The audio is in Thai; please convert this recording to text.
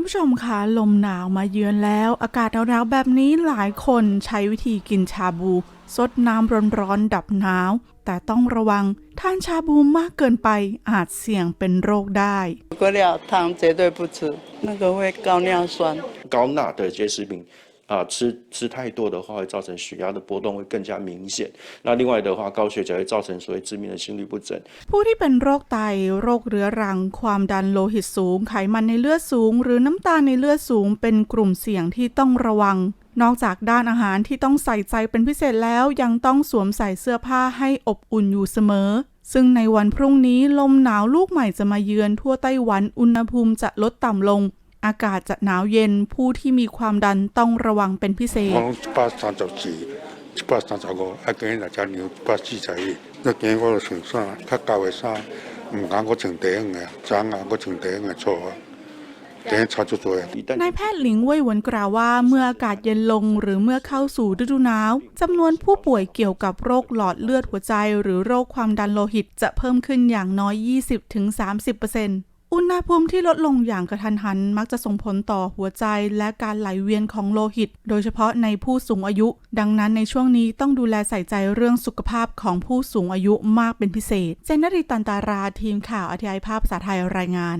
คุณผู้ชมคะลมหนาวมาเยือนแล้ว อากาศหนาวๆแบบนี้หลายคนใช้วิธีกินชาบูซดน้ำร้อนๆดับหนาว แต่ต้องระวังทานชาบูมากเกินไปอาจเสี่ยงเป็นโรคได้ 果料汤绝对不吃，那个会高尿酸。高钠的一些食品 啊、吃吃太多的话，会造成血压的波动会更加明显。那另外的话，高血钾会造成所谓致命的心律不整。 ผู้ที่เป็นโรคไต โรคเรื้อรัง ความดันโลหิตสูง ไขมันในเลือดสูง หรือน้ำตาลในเลือดสูง เป็นกลุ่มเสี่ยงที่ต้องระวัง นอกจากด้านอาหารที่ต้องใส่ใจเป็นพิเศษแล้ว ยังต้องสวมใส่เสื้อผ้าให้อบอุ่นอยู่เสมอ ซึ่งในวันพรุ่งนี้ลมหนาวลูกใหม่จะมาเยือนทั่วไต้หวัน อุณหภูมิจะลดต่ำลง อากาศจะหนาวเย็นผู้ที่มีความดันต้องระวังเป็นพิเศษ นายแพทย์หลิงเว่ยหวนกล่าวว่า เมื่ออากาศเย็นลงหรือเมื่อเข้าสู่ฤดูหนาวจำนวนผู้ป่วยเกี่ยวกับโรคหลอดเลือดหัวใจ หรือโรคความดันโลหิตจะเพิ่มขึ้นอย่างน้อย 20-30%เอุณหภูมิที่ลดลงอย่างกระทันหัน มักจะส่งผลต่อหัวใจและการไหลเวียนของโลหิต โดยเฉพาะในผู้สูงอายุ ดังนั้นในช่วงนี้ต้องดูแลใส่ใจเรื่องสุขภาพของผู้สูงอายุมากเป็นพิเศษ เจนนริตันตาราทีมข่าวอธิยภาพภาษาไทยรายงาน